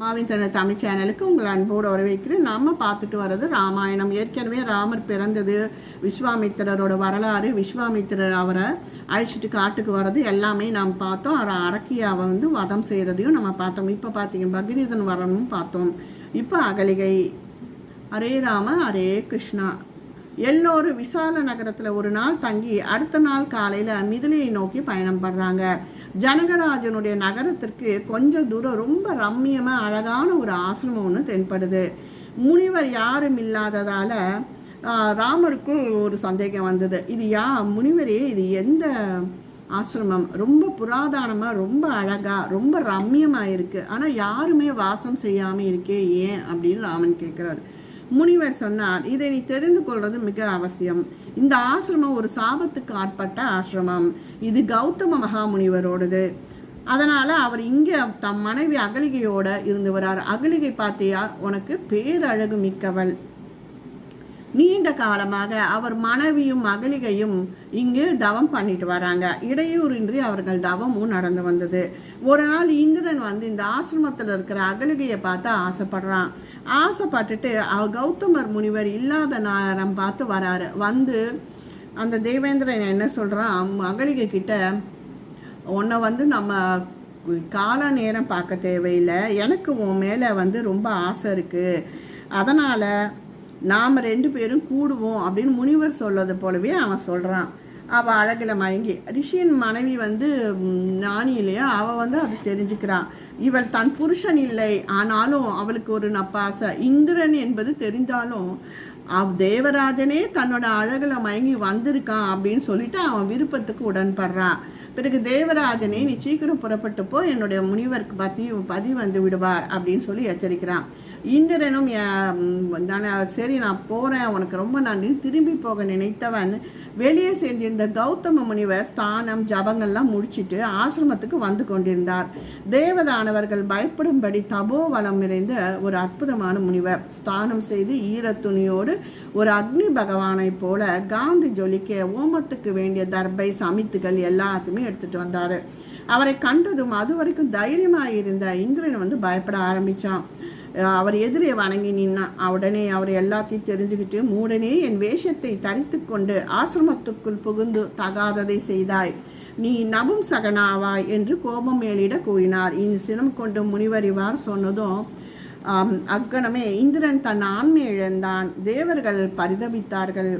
மாவின் தன தமிழ் சேனலுக்கு உங்கள் அன்போடு வரவேற்கிறேன். நம்ம பார்த்துட்டு வர்றது ராமாயணம். ஏற்கனவே ராமர் பிறந்தது விஸ்வாமித்திரரோட வரலாறு விஸ்வாமித்திரர் அவரை அழைச்சிட்டு காட்டுக்கு வர்றது எல்லாமே நாம் பார்த்தோம். அவரை அரக்கியாவை வந்து வதம் செய்கிறதையும் நம்ம பார்த்தோம். இப்போ பார்த்தீங்க பகிரீதன் வரணும் பார்த்தோம். இப்போ அகலிகை ஹரே ராம ஹரே கிருஷ்ணா. எல்லோரும் விசால நகரத்தில் ஒரு நாள் தங்கி அடுத்த நாள் காலையில் மிதிலையை நோக்கி பயணம் பண்ணுறாங்க ஜனகராஜனுடைய நகரத்திற்கு கொஞ்சம் தூரம் ரொம்ப ரம்மியமாக அழகான ஒரு ஆசிரமம் ஒன்று தென்படுது. முனிவர் யாரும் இல்லாததால் ராமருக்கு ஒரு சந்தேகம் வந்தது. இது யா முனிவரே இது எந்த ஆசிரமம்? ரொம்ப புராதானமாக ரொம்ப அழகாக ரொம்ப ரம்மியமாக இருக்குது ஆனால் யாருமே வாசம் செய்யாமல் இருக்கே ஏன் அப்படின்னு ராமன் கேட்குறாரு முனிவர் சொன்னார் இதை நீ தெரிந்து கொள்வது மிக அவசியம். இந்த ஆசிரமம் ஒரு சாபத்துக்கு ஆட்பட்ட ஆசிரமம். இது கௌதம மகாமுனிவரோடது. அதனால அவர் இங்கே தம் மனைவி அகலிகையோட இருந்து வரார். அகலிகை பார்த்தியா உனக்கு பேரழகு மிக்கவள். நீண்ட காலமாக அவர் மனைவியும் மகளிகையும் இங்கு தவம் பண்ணிட்டு வராங்க. இடையூறின்றி அவர்கள் தவமும் நடந்து வந்தது. ஒரு நாள் இந்திரன் வந்து இந்த ஆசிரமத்தில் இருக்கிற அகலிகையை பார்த்து ஆசைப்படுறான். ஆசைப்பட்டுட்டு அவ கௌதமர் முனிவர் இல்லாத நேரம் பார்த்து வராரு. வந்து அந்த தேவேந்திரன் என்ன சொல்கிறான் அகலிகை கிட்ட உன்னை வந்து நம்ம கால நேரம் பார்க்க தேவையில்லை. எனக்கு உன் மேலே வந்து ரொம்ப ஆசை இருக்குது அதனால் நாம் ரெண்டு பேரும் கூடுவோம் அப்படின்னு முனிவர் சொல்லது போலவே அவன் சொல்கிறான் அவள் அழகில் மயங்கி ரிஷியின் மனைவி வந்து ஞானி இல்லையா? அவள் வந்து அதை தெரிஞ்சுக்கிறான். இவள் தன் புருஷன் இல்லை ஆனாலும் அவளுக்கு ஒரு நப்பாசை. இந்திரன் என்பது தெரிந்தாலும் அவ் தேவராஜனே தன்னோட அழகில் மயங்கி வந்திருக்கான் அப்படின்னு சொல்லிட்டு அவன் விருப்பத்துக்கு உடன்படுறான். பிறகு தேவராஜனே நீ சீக்கிரம் புறப்பட்டு போ என்னுடைய முனிவருக்கு பதி பதி வந்து விடுவார் அப்படின்னு சொல்லி எச்சரிக்கிறான். இந்திரனும் நான் சரி நான் போகிறேன் உனக்கு ரொம்ப நன்றி. திரும்பி போக நினைத்தவன் வெளியே சேர்ந்திருந்த கௌதம முனிவர் ஸ்தானம் ஜபங்கள்லாம் முடிச்சிட்டு ஆசிரமத்துக்கு வந்து கொண்டிருந்தார். தேவதானவர்கள் பயப்படும்படி தபோவலம் நிறைந்த ஒரு அற்புதமான முனிவர். ஸ்தானம் செய்து ஈரத்துணியோடு ஒரு அக்னி பகவானை போல காந்தி ஜொலிக்க ஓமத்துக்கு வேண்டிய தர்பை சமித்துகள் எல்லாத்தையுமே எடுத்துட்டு வந்தார். அவரை கண்டதும் அது வரைக்கும் தைரியமாக இருந்த இந்திரன் வந்து பயப்பட ஆரம்பித்தான் அவர் எதிரே வணங்கி நின்னா உடனே அவர் எல்லாத்தையும் தெரிஞ்சுக்கிட்டு மூடனே என் வேஷத்தை தரித்து கொண்டு ஆசிரமத்துக்குள் புகுந்து தகாததை செய்தாய். நீ நபும் சகனாவாய் என்று கோபம் மேலிட கூறினார். இந்த சினம் கொண்டு முனிவர் சொன்னதும் அக்கணமே இந்திரன் தன் ஆண்மை இழந்தான். தேவர்கள் பரிதவித்தார்கள்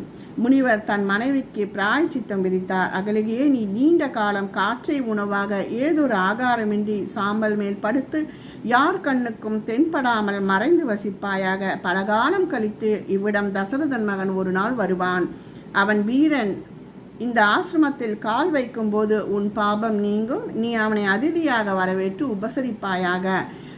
முனிவர் தன் மனைவிக்கு பிராய்ச்சித்தம் விதித்தார். அகலிகையே நீ நீண்ட காலம் காற்றை உணவாக ஏதொரு ஆகாரமின்றி சாம்பல் மேல் படுத்து யார் கண்ணுக்கும் தென்படாமல் மறைந்து வசிப்பாயாக பலகாலம் கழித்து இவ்விடம் தசரதன் மகன் ஒரு நாள் வருவான். அவன் வீரன் இந்த ஆசிரமத்தில் கால் வைக்கும்போது உன் பாபம் நீங்கும் நீ அவனை அதிதியாக வரவேற்று உபசரிப்பாயாக.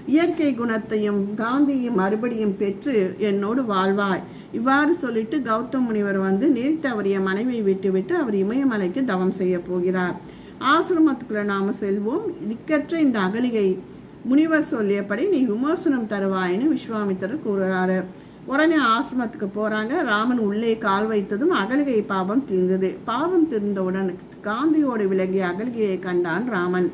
இயற்கை குணத்தையும் காந்தியும் மறுபடியும் பெற்று என்னோடு வாழ்வாய். இவ்வாறு சொல்லிட்டு கௌதம் முனிவர் வந்து நீர் தவறிய மனைவியை விட்டுவிட்டு அவர் இமயமலைக்கு தவம் செய்ய போகிறார். ஆசிரமத்துக்குள்ள நாம செல்வோம். திக்கற்ற இந்த அகலிகை முனிவர் சொல்லியபடி நீ விமர்சனம் தருவாயின்னு விஸ்வாமித்தர் கூறுகிறாரு. உடனே ஆசிரமத்துக்கு போறாங்க. ராமன் உள்ளே கால் வைத்ததும் அகலிகை பாவம் தீர்ந்தது. பாவம் தீர்ந்தவுடன் காந்தியோடு விலகிய அகலிகையை கண்டான் ராமன்.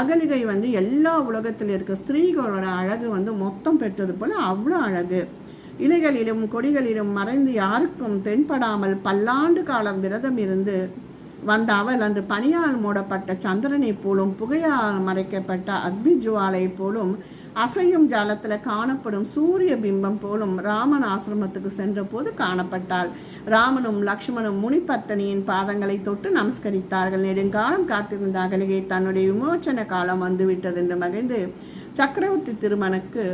அகலிகை வந்து எல்லா உலகத்தில் இருக்க ஸ்திரீகளோட அழகு வந்து மொத்தம் பெற்றது போல அவ்வளோ அழகு. இலைகளிலும் கொடிகளிலும் மறைந்து யாருக்கும் தென்படாமல் பல்லாண்டு காலம் விரதம் இருந்து வந்த அவள் அன்று பனியால் மூடப்பட்ட சந்திரனை போலும் புகையால் மறைக்கப்பட்ட அக்னி ஜுவாலை போலும் அசையும் ஜாலத்தில் காணப்படும் சூரிய பிம்பம் போலும் ராமன் ஆசிரமத்துக்கு சென்றபோது காணப்பட்டாள். ராமனும் லக்ஷ்மணும் முனிப்பத்தனியின் பாதங்களை தொட்டு நமஸ்கரித்தார்கள். நெடுங்காலம் காத்திருந்த அகலிகை தன்னுடைய விமோச்சன காலம் வந்துவிட்டது என்று மகிழ்ந்து சக்கரவர்த்தி திருமணக்கு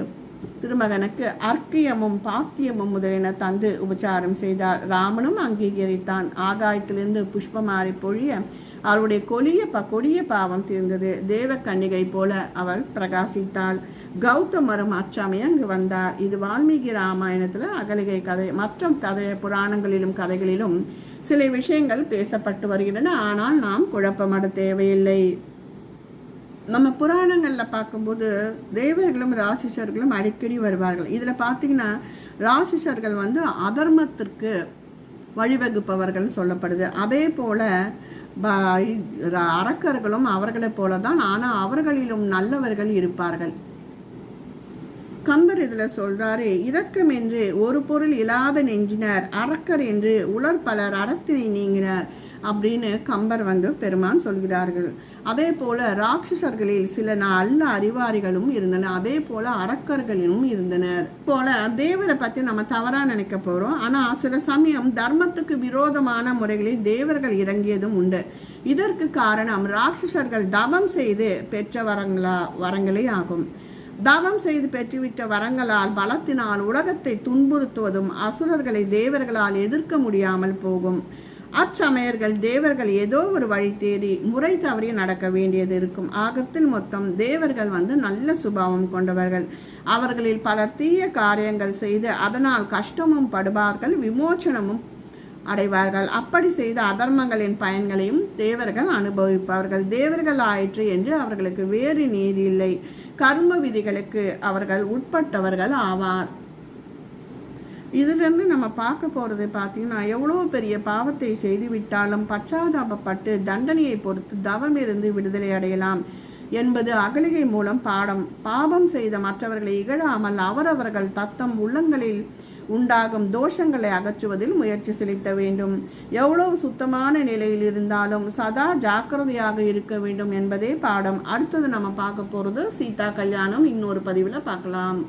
திருமகனுக்கு அர்க்கியமும் பாத்தியமும் முதலின தந்து உபச்சாரம் செய்தார் ராமனும் அங்கீகரித்தான். ஆகாயத்திலிருந்து புஷ்பமாரி பொழிய அவளுடைய கொடிய ப கொடிய பாவம் தீர்ந்தது. தேவ கன்னிகை போல அவள் பிரகாசித்தாள். கௌதமரும் அச்சமயம் அங்கு வந்தார். இது வால்மீகி ராமாயணத்தில் அகலிகை கதை. மற்றும் கதை புராணங்களிலும் கதைகளிலும் சில விஷயங்கள் பேசப்பட்டு வருகின்றன. ஆனால் நாம் குழப்பமட தேவையில்லை. நம்ம புராணங்களில் பார்க்கும்போது தேவர்களும் ராசிஷர்களும் அடிக்கடி வருவார்கள். இதில் பார்த்தீங்கன்னா ராசிஷர்கள் வந்து அதர்மத்திற்கு வழிவகுப்பவர்கள் சொல்லப்படுது. அதே போல் அரக்கர்களும் அவர்களைப் போல தான் ஆனால் அவர்களிலும் நல்லவர்கள் இருப்பார்கள். கம்பர் இதில் சொல்கிறாரு இரக்கம் என்று ஒரு பொருள் இல்லாத நெஞ்சினர் அரக்கர் என்று உலர் பலர் அறத்தினை நீங்கினர். அப்படின்னு கம்பர் வந்து பெருமான் சொல்கிறார்கள். அதே போல ராட்சசர்களில் சில நல்ல அறிவாரிகளும் இருந்தனர் அதே போல அரக்கர்களும் இருந்தனர். போல தேவரை பத்தி நம்ம தவறா நினைக்க போறோம். ஆனா சில சமயம் தர்மத்துக்கு விரோதமான முறைகளில் தேவர்கள் இறங்கியதும் உண்டு. இதற்கு காரணம் ராட்சசர்கள் தவம் செய்து பெற்ற வரங்களா வரங்களே ஆகும். தவம் செய்து பெற்றுவிட்ட வரங்களால் பலத்தினால் உலகத்தை துன்புறுத்துவதும் அசுரர்களை தேவர்களால் எதிர்க்க முடியாமல் போகும். அச்சமயர்கள் தேவர்கள் ஏதோ ஒரு வழி தேடி முறை தவறி நடக்க வேண்டியது இருக்கும். ஆகத்தில் மொத்தம் தேவர்கள் வந்து நல்ல சுபாவம் கொண்டவர்கள். அவர்களில் பலர் தீய காரியங்கள் செய்து அதனால் கஷ்டமும் படுவார்கள் விமோச்சனமும் அடைவார்கள். அப்படி செய்த அதர்மங்களின் பயன்களையும் தேவர்கள் அனுபவிப்பார்கள். தேவர்கள் ஆயிற்று என்று அவர்களுக்கு வேறு நீதி இல்லை. கர்ம விதிகளுக்கு அவர்கள் உட்பட்டவர்கள் ஆவார். இதிலிருந்து நம்ம பார்க்க போகிறது பார்த்தீங்கன்னா எவ்வளோ பெரிய பாவத்தை செய்து விட்டாலும் பச்சாதாபப்பட்டு தண்டனையை பொறுத்து தவம் இருந்து விடுதலை அடையலாம் என்பது அகலிகை மூலம் பாடம். பாவம் செய்த மற்றவர்களை இகழாமல் அவரவர்கள் தத்தம் உள்ளங்களில் உண்டாகும் தோஷங்களை அகற்றுவதில் முயற்சி செலுத்த வேண்டும். எவ்வளவு சுத்தமான நிலையில் இருந்தாலும் சதா ஜாக்கிரதையாக இருக்க வேண்டும் என்பதே பாடம். அடுத்தது நம்ம பார்க்க போகிறது சீதா கல்யாணம். இன்னொரு பதிவில் பார்க்கலாம்.